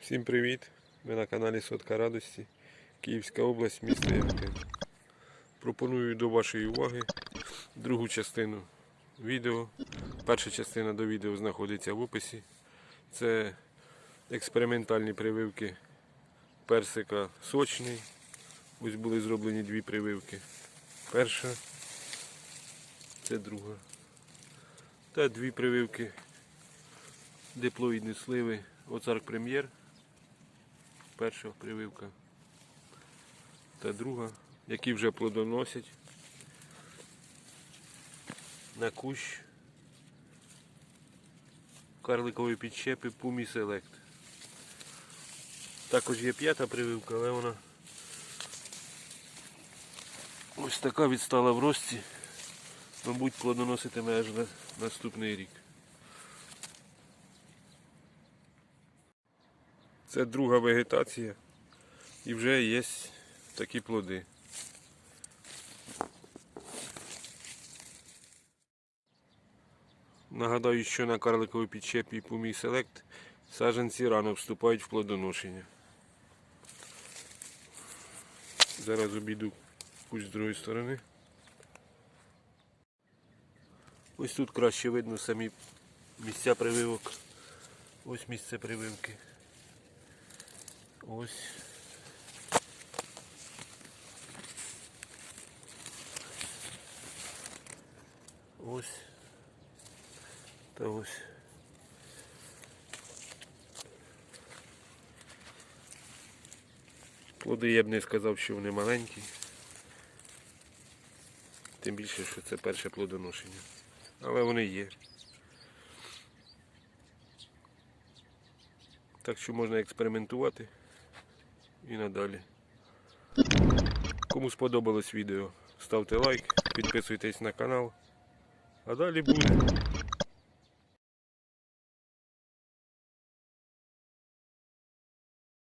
Всім привіт! Ви на каналі Сотка Радості, Київська область, місто Яготин. Пропоную до вашої уваги другу частину відео. Перша частина до відео знаходиться в описі. Це експериментальні прививки персика сочний. Ось були зроблені дві прививки. Перша, це друга. Та дві прививки диплоїдні сливи Оцарк Прем'єр. Перша прививка та друга, які вже плодоносять на кущ карликової підщепи Пумі Селект. Також є п'ята прививка, але вона ось така відстала в рості. Мабуть, плодоноситиме аж на наступний рік. Це друга вегетація і вже є такі плоди. Нагадаю, що на карликовій підчепі Пумій Селект саджанці рано вступають в плодоношення. Зараз обійду кусь з другої сторони. Ось тут краще видно самі місця прививок. Ось місце прививки. Ось. Ось. Та ось. Плоди я б не сказав, що вони маленькі. Тим більше, що це перше плодоношення. Але вони є. Так що можна експериментувати і надалі. Кому сподобалось відео, ставте лайк, підписуйтесь на канал. А далі буде.